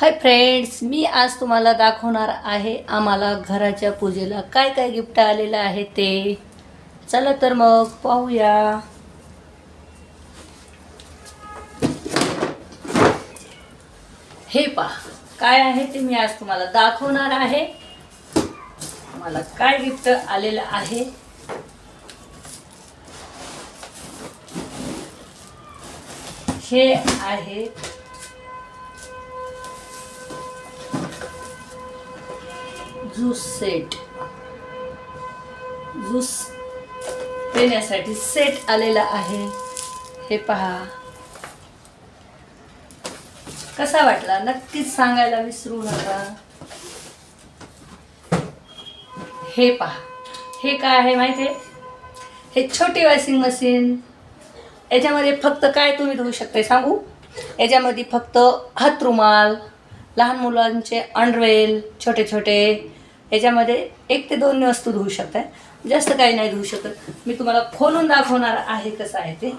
Hi friends मी आज तुम्हाला दाखवणार आहे आम्हाला घराच्या पूजेला काय काय गिफ्ट आलेलं आहे ते. चला तर मग पाहूया. हे पहा काय आहे ते मी आज तुम्हाला दाखवणार आहे. मला काय गिफ्ट आलेलं आहे? हे आहे झूस सेट झूस पिण्यासाठी सेट आलेला आहे. हे पहा. कसा वाटला? नक्कीच सांगायला विसरू नका. हे पहा. हे काय आहे माहिती आहे? हे छोटी वॉशिंग मशीन. याच्यामध्ये फक्त काय तुम्ही धुवू शकता सांगू? याच्यामध्ये फक्त हातरुमाल लहान मुलांचे अंडरवेल छोटे छोटे याच्यामध्ये एक ते दोन वस्तू धुवू शकताय. जास्त काही नाही धुवू शकत. मी तुम्हाला खोलून दाखवणार आहे कसं आहे ते.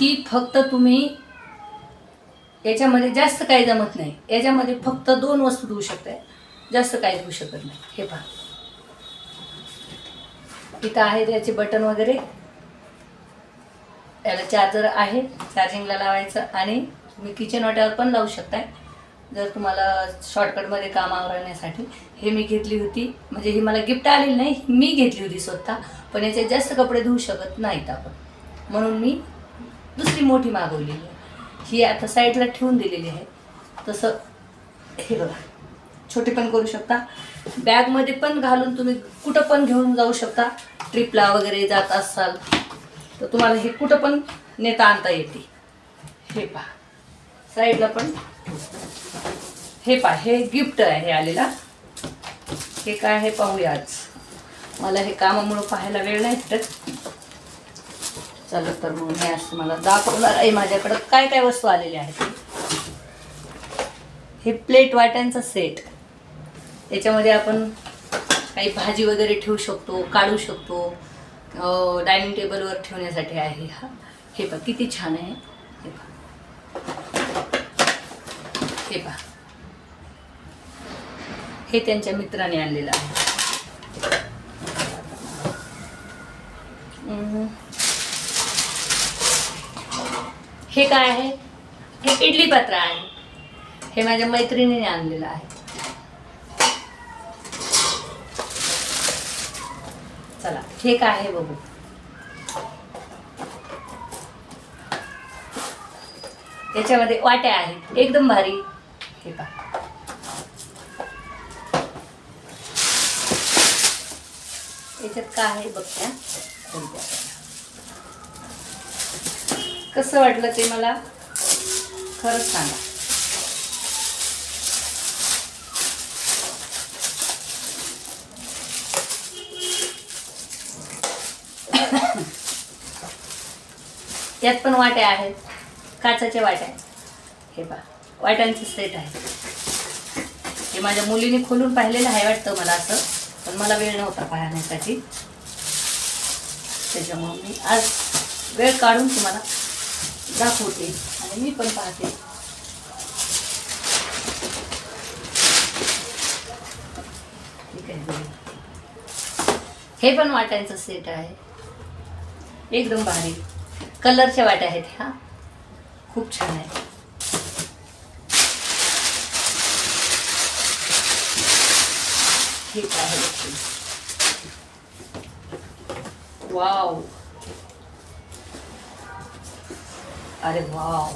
ही फक्त तुम्ही याच्यामध्ये जास्त काही जमत नाही. याच्यामध्ये फक्त दोन वस्तू धुवू शकताय. जास्त काही धुवू शकत नाही. हे पहा. इथं आहे याचे बटन वगैरे. याला चार्जर आहे. चार्जिंगला लावायचं. आणि तुम्ही किचन वाट्यावर पण लावू शकताय. जर तुम्हाला शॉर्टकटमध्ये काम आवरण्यासाठी. हे मी घेतली होती. म्हणजे ही मला गिफ्ट आलेली नाही. मी घेतली होती स्वतः. पण याचे जास्त कपडे धुवू शकत नाहीत आपण. म्हणून मी दुसरी मोठी मागवलेली आहे. ही आता साईडला ठेवून दिलेली आहे. तसं हे बघा. छोटे पण करू शकता. बॅगमध्ये पण घालून तुम्ही कुठं पण घेऊन जाऊ शकता. ट्रिपला वगैरे जात असाल तर तुम्हाला हे कुठं पण नेता आणता येते. हे पहा. साईडला पण हे पहा हे गिफ्ट आहे हे आलेला. हे काय आहे पाहूया आज. मला हे कामामुळं पाहायला वेळ नाही भेटत. चला तर मग मी आज तुम्हाला दाखवणार आहे माझ्याकडं काय काय वस्तू आलेल्या आहेत? हे प्लेट वाट्यांचा सेट. याच्यामध्ये आपण काही भाजी वगैरे ठेवू शकतो काढू शकतो. डायनिंग टेबलवर ठेवण्यासाठी आहे हा. हे पहा किती छान आहे. हे पहा. हे पहा. हे त्यांच्या मित्राने आणलेलं आहे. हे काय आहे? हे इडली पात्र आहे. हे माझ्या मैत्रिणीने आणलेलं आहे. चला हे काय आहे बघू. याच्यामध्ये वाट्या आहेत एकदम भारी. हे पा याच्यात काय आहे बघत्या कसं वाटलं ते मला खरंच सांगा. त्यात पण वाट्या आहेत काचाच्या वाट्या हे पा वाट्यांचं सेट आहे. हे माझ्या मुलीने खोलून पाहिलेलं आहे वाटतं मला असं पण मला वेळ नव्हता पाहण्यासाठी. त्याच्यामुळं मी आज वेळ काढून तुम्हाला दाखवते. आणि मी पण पाहते. हे पण वाट्यांचं सेट आहे. एकदम भारी. कलरच्या वाट्या आहेत ह्या खूप छान आहे. ठीक आहे वाव अरे वाव.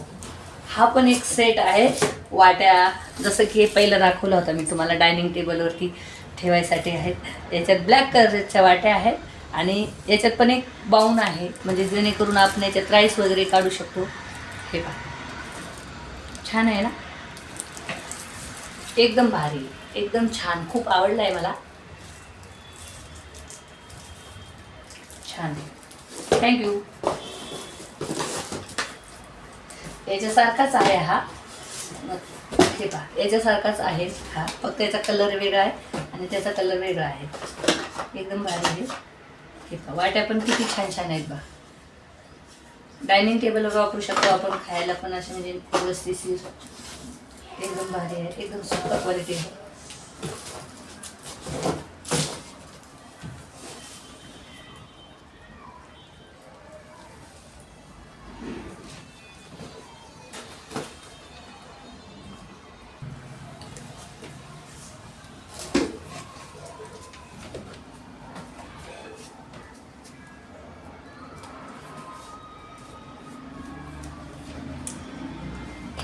हा पण एक सेट आहे. वाट्या जसं की पहिलं दाखवलं होतं मी तुम्हाला डायनिंग टेबलवरती ठेवायसाठी आहेत याच्यात ब्लॅक कलरच्या वाट्या आहेत आणि याच्यात पण एक बाऊन आहे. म्हणजे जेणेकरून आपण याच्यात राईस वगैरे काढू शकतो. हे पहा. छान आहे ना? एकदम भारी. एकदम छान. खूप आवडलं आहे मला. छान थँक्यू याच्यासारखाच आहे हा. मग हे पहा याच्यासारखाच आहे हा. फक्त याचा कलर वेगळा आहे आणि त्याचा कलर वेगळा आहे. एकदम भारी आहे. हे पहा वाट्या पण किती छान छान आहेत बा डायनिंग टेबलवर वापरू शकतो आपण खायला पण असे म्हणजे व्यवस्थित. एकदम भारी आहे एकदम सुपर क्वालिटी आहे.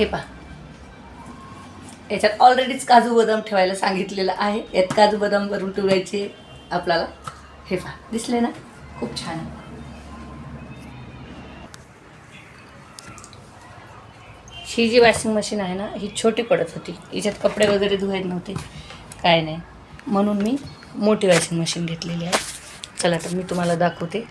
हे पहा. याच्यात ऑलरेडीच काजू बदाम ठेवायला सांगितलेलं आहे. यात काजू बदाम भरून ठेवायचे आपल्याला. हे पहा दिसले ना? खूप छान आहे. ही जी वॉशिंग मशीन आहे ना ही छोटी पडत होती. हिच्यात कपडे वगैरे धुवायचे नव्हते. काय नाही. म्हणून मी मोठी वॉशिंग मशीन घेतलेली आहे. चला तर मी तुम्हाला दाखवते.